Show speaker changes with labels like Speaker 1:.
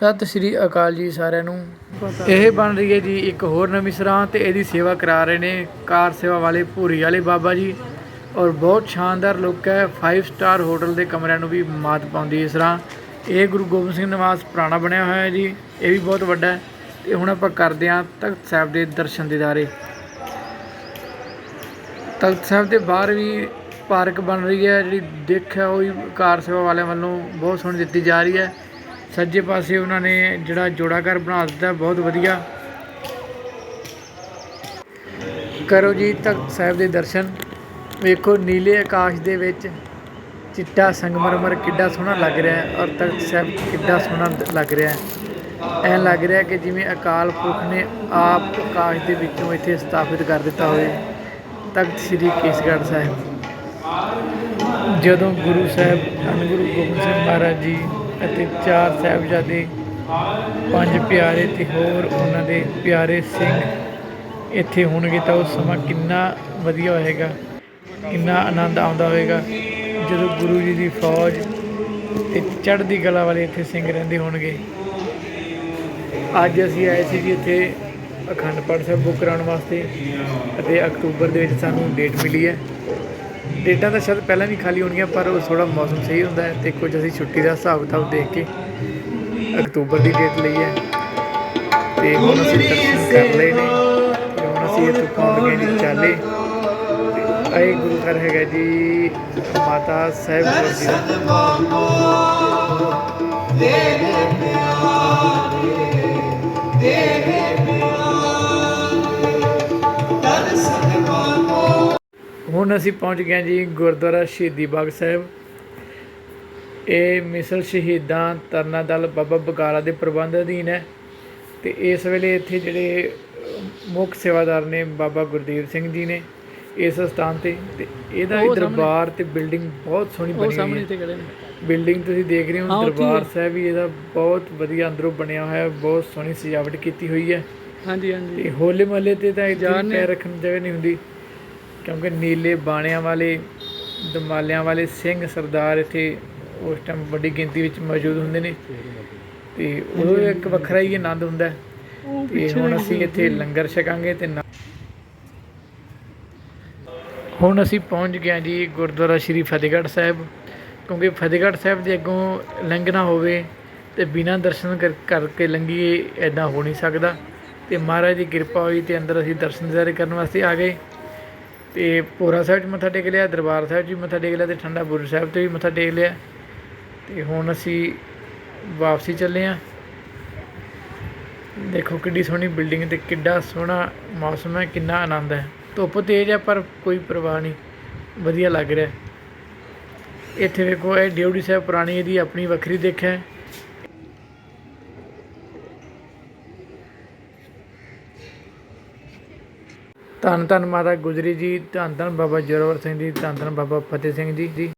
Speaker 1: ਸਤਿ ਸ਼੍ਰੀ ਅਕਾਲ ਜੀ ਸਾਰਿਆਂ ਨੂੰ। ਇਹ ਬਣ ਰਹੀ ਹੈ ਜੀ ਇੱਕ ਹੋਰ ਨਵੀਂ ਸਰਾਂ ਤੇ ਇਹਦੀ ਸੇਵਾ ਕਰਾ ਰਹੇ ਨੇ ਕਾਰ ਸੇਵਾ ਵਾਲੇ ਭੂਰੀ ਵਾਲੇ ਬਾਬਾ ਜੀ। ਔਰ ਬਹੁਤ ਸ਼ਾਨਦਾਰ ਲੁੱਕ ਹੈ 5 ਸਟਾਰ ਹੋਟਲ ਦੇ ਕਮਰਿਆਂ ਨੂੰ ਵੀ ਮਾਤ ਪਾਉਂਦੀ ਹੈ ਸਰਾਂ। ਇਹ ਗੁਰੂ ਗੋਬਿੰਦ ਸਿੰਘ ਨਿਵਾਸ ਪੁਰਾਣਾ ਬਣਿਆ ਹੋਇਆ ਹੈ ਜੀ, ਇਹ ਵੀ ਬਹੁਤ ਵੱਡਾ ਹੈ। ਤੇ ਹੁਣ ਆਪਾਂ ਕਰਦੇ ਹਾਂ ਤਖਤ ਸਾਹਿਬ ਦੇ ਦਰਸ਼ਨ ਦੀਦਾਰੇ ਤਖਤ ਸਾਹਿਬ ਦੇ ਬਾਹਰ ਵੀ ਪਾਰਕ ਬਣ ਰਹੀ ਹੈ, ਜਿਹੜੀ ਦਿੱਖ ਹੈ ਉਹ ਵੀ ਕਾਰ ਸੇਵਾ ਵਾਲਿਆਂ ਵੱਲੋਂ ਬਹੁਤ ਸੋਹਣੀ ਦਿੱਤੀ ਜਾ ਰਹੀ ਹੈ। ਸੱਜੇ ਪਾਸੇ ਉਹਨਾਂ ਨੇ ਜਿਹੜਾ ਜੋੜਾ ਘਰ ਬਣਾ ਦਿੱਤਾ, ਬਹੁਤ ਵਧੀਆ। ਕਰੋ ਜੀ ਤਖਤ ਸਾਹਿਬ ਦੇ ਦਰਸ਼ਨ। ਵੇਖੋ ਨੀਲੇ ਆਕਾਸ਼ ਦੇ ਵਿੱਚ ਚਿੱਟਾ ਸੰਗਮਰਮਰ ਕਿੱਡਾ ਸੋਹਣਾ ਲੱਗ ਰਿਹਾ ਹੈ ਔਰ ਤਖਤ ਸਾਹਿਬ ਕਿੱਡਾ ਸੋਹਣਾ ਲੱਗ ਰਿਹਾ ਹੈ। ਐਂ ਲੱਗ ਰਿਹਾ ਕਿ ਜਿਵੇਂ ਅਕਾਲ ਪੁਰਖ ਨੇ ਆਪ ਆਕਾਸ਼ ਦੇ ਵਿੱਚੋਂ ਇੱਥੇ ਸਥਾਪਿਤ ਕਰ ਦਿੱਤਾ ਹੋਵੇ। ਤਖਤ ਸ੍ਰੀ ਕੇਸਗੜ੍ਹ ਸਾਹਿਬ। ਜਦੋਂ ਗੁਰੂ ਸਾਹਿਬ ਧੰਨ ਗੁਰੂ ਗੋਬਿੰਦ ਸਿੰਘ ਮਹਾਰਾਜ ਜੀ ਅਤੇ ਚਾਰ ਸਾਹਿਬਜ਼ਾਦੇ, ਪੰਜ ਪਿਆਰੇ ਤੇ ਹੋਰ ਉਹਨਾਂ ਦੇ ਪਿਆਰੇ ਸਿੰਘ ਇੱਥੇ ਹੋਣਗੇ ਤਾਂ ਉਹ ਸਮਾਂ ਕਿੰਨਾ ਵਧੀਆ ਹੋਏਗਾ, ਕਿੰਨਾ ਆਨੰਦ ਆਉਂਦਾ ਹੋਵੇਗਾ ਜਦੋਂ ਗੁਰੂ ਜੀ ਦੀ ਫੌਜ ਤੇ ਚੜ੍ਹਦੀ ਕਲਾ ਵਾਲੇ ਇੱਥੇ ਸਿੰਘ ਰਹਿੰਦੇ ਹੋਣਗੇ। ਅੱਜ ਅਸੀਂ ਆਏ ਸੀ ਜੀ ਇੱਥੇ ਅਖੰਡ ਪਾਠ ਸਾਹਿਬ ਬੁੱਕ ਕਰਾਉਣ ਵਾਸਤੇ ਅਤੇ ਅਕਤੂਬਰ ਦੇ ਵਿੱਚ ਸਾਨੂੰ ਡੇਟ ਮਿਲੀ ਹੈ। ਡੇਟਾਂ ਤਾਂ ਸ਼ਾਇਦ ਪਹਿਲਾਂ ਵੀ ਖਾਲੀ ਹੋਣਗੀਆਂ ਪਰ ਉਹ ਥੋੜਾ ਮੌਸਮ ਸਹੀ ਹੁੰਦਾ ਹੈ ਤੇ ਕੁਝ ਅਸੀਂ ਛੁੱਟੀ ਦਾ ਹਿਸਾਬ ਕਿਤਾਬ ਦੇਖ ਕੇ ਅਕਤੂਬਰ ਦੀ ਡੇਟ ਲਈ ਹੈ। ਤੇ ਹੁਣ ਅਸੀਂ ਦਰਸ਼ਨ ਕਰ ਲਏ ਨੇ ਤੇ ਹੁਣ ਅਸੀਂ ਇੱਥੋਂ ਪਹੁੰਚ ਗਏ ਜੀ ਚਾਲੇ। ਇਹ ਗੁਰੂ ਘਰ ਹੈਗਾ ਜੀ ਮਾਤਾ ਸਾਹਿਬ ਜੀ ਦਾ। ਹੁਣ ਅਸੀਂ ਪਹੁੰਚ ਗਏ ਜੀ ਗੁਰਦੁਆਰਾ ਸ਼ਹੀਦੀ ਬਾਗ ਸਾਹਿਬ। ਇਹ ਮਿਸਲ ਸ਼ਹੀਦਾਂ ਤਰਨਾ ਦਲ ਬਾਬਾ ਬਕਾਲਾ ਦੇ ਪ੍ਰਬੰਧ ਅਧੀਨ ਹੈ ਤੇ ਇਸ ਵੇਲੇ ਇੱਥੇ ਜਿਹੜੇ ਮੁੱਖ ਸੇਵਾਦਾਰ ਨੇ ਬਾਬਾ ਗੁਰਦੇਵ ਸਿੰਘ ਜੀ ਨੇ ਇਸ ਸਥਾਨ ਤੇ ਤੇ ਇਹਦਾ ਵੀ ਦਰਬਾਰ ਤੇ ਬਿਲਡਿੰਗ ਬਹੁਤ ਸੋਹਣੀ ਬਣੀ ਹੋਈ ਹੈ।
Speaker 2: ਖੜੇ ਨੇ।
Speaker 1: ਬਿਲਡਿੰਗ ਤੁਸੀਂ ਦੇਖ ਰਹੇ ਹੋ ਦਰਬਾਰ ਸਾਹਿਬ ਵੀ ਇਹਦਾ ਬਹੁਤ ਵਧੀਆ ਅੰਦਰੋਂ ਬਣਿਆ ਹੋਇਆ ਹੈ ਬਹੁਤ ਸੋਹਣੀ ਸਜਾਵਟ ਕੀਤੀ ਹੋਈ ਹੈ।
Speaker 2: ਹਾਂਜੀ ਹਾਂਜੀ।
Speaker 1: ਤੇ ਹੋਲੇ ਮਹੱਲੇ ਤੇ ਤਾਂ ਇੱਥੇ ਪੈਰ ਰੱਖਣ ਦੀ ਜਗ੍ਹਾ ਨਹੀਂ ਹੁੰਦੀ। ਕਿਉਂਕਿ ਨੀਲੇ ਬਾਣਿਆਂ ਵਾਲੇ ਦਮਾਲਿਆਂ ਵਾਲੇ ਸਿੰਘ ਸਰਦਾਰ ਇੱਥੇ ਉਸ ਟਾਈਮ ਵੱਡੀ ਗਿਣਤੀ ਵਿੱਚ ਮੌਜੂਦ ਹੁੰਦੇ ਨੇ। ਤੇ ਉਹ ਇੱਕ ਵੱਖਰਾ ਹੀ ਆਨੰਦ ਹੁੰਦਾ ਤੇ ਹੁਣ ਅਸੀਂ ਇੱਥੇ ਲੰਗਰ ਛਕਾਂਗੇ ਤੇ ਹੁਣ ਅਸੀਂ ਪਹੁੰਚ ਗਏ ਹਾਂ ਜੀ ਗੁਰਦੁਆਰਾ ਸ਼੍ਰੀ ਫਤਿਹਗੜ੍ਹ ਸਾਹਿਬ ਕਿਉਂਕਿ ਫਤਿਹਗੜ੍ਹ ਸਾਹਿਬ ਦੇ ਅੱਗੋਂ ਲੰਘਣਾ ਹੋਵੇ ਤੇ ਬਿਨਾਂ ਦਰਸ਼ਨ ਕਰ- ਕਰਕੇ ਲੰਘੀਏ ਐਦਾਂ ਹੋ ਨਹੀਂ ਸਕਦਾ। ਤੇ ਮਹਾਰਾਜ ਦੀ ਕਿਰਪਾ ਹੋਈ ਤੇ ਅੰਦਰ ਅਸੀਂ ਦਰਸ਼ਨ ਦਿਦਾਰੇ ਕਰਨ ਵਾਸਤੇ ਆ ਗਏ। ਅਤੇ ਭੋਰਾ ਸਾਹਿਬ 'ਚ ਮੱਥਾ ਟੇਕ ਲਿਆ, ਦਰਬਾਰ ਸਾਹਿਬ 'ਚ ਵੀ ਮੱਥਾ ਟੇਕ ਲਿਆ ਅਤੇ ਠੰਡਾ ਬੁਰਜ ਸਾਹਿਬ ਤੇ ਵੀ ਮੱਥਾ ਟੇਕ ਲਿਆ। ਅਤੇ ਹੁਣ ਅਸੀਂ ਵਾਪਸੀ ਚੱਲੇ ਹਾਂ ਦੇਖੋ ਕਿੱਡੀ ਸੋਹਣੀ ਬਿਲਡਿੰਗ ਤੇ ਕਿੱਡਾ ਸੋਹਣਾ ਮੌਸਮ ਹੈ, ਕਿੰਨਾ ਆਨੰਦ ਹੈ। ਧੁੱਪ ਤੇਜ਼ ਹੈ, ਪਰ ਕੋਈ ਪਰਵਾਹ ਨਹੀਂ, ਵਧੀਆ ਲੱਗ ਰਿਹਾ ਇੱਥੇ ਵੇਖੋ, ਇਹ ਡਿਊਟੀ ਸਾਹਿਬ ਪੁਰਾਣੀ, ਇਹਦੀ ਆਪਣੀ ਵੱਖਰੀ ਦਿੱਖ ਧੰਨ ਧੰਨ ਮਾਤਾ ਗੁਜਰੀ ਜੀ, ਧੰਨ ਧੰਨ ਬਾਬਾ ਜ਼ੋਰਾਵਰ ਸਿੰਘ ਜੀ, ਧੰਨ ਧੰਨ ਬਾਬਾ ਫਤਿਹ ਸਿੰਘ ਜੀ ਜੀ।